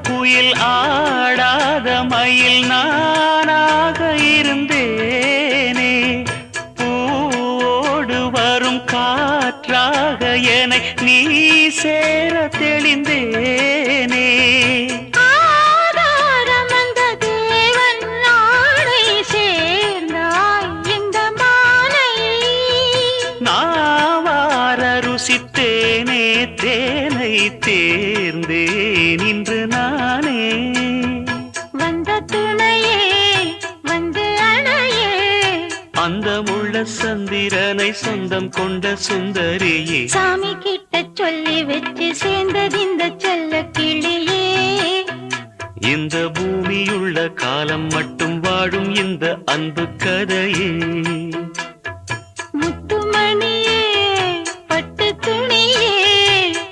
குயில் ஆடாத மயில் நானாக இருந்தேனே. பூவோடு வரும் காற்றாக என நீ சேர தெளிந்தேனே. ஆதாரம் அந்த தேவன் வந்த துணையே வந்து அணையே. அந்த முள்ள சந்திரனை சொந்தம் கொண்ட சுந்தரியே. சாமி கிட்ட சொல்லி வச்சு சேர்ந்தது இந்த செல்ல கிளியே. இந்த பூமியுள்ள காலம் மட்டும் வாழும் இந்த அன்பு கதையே.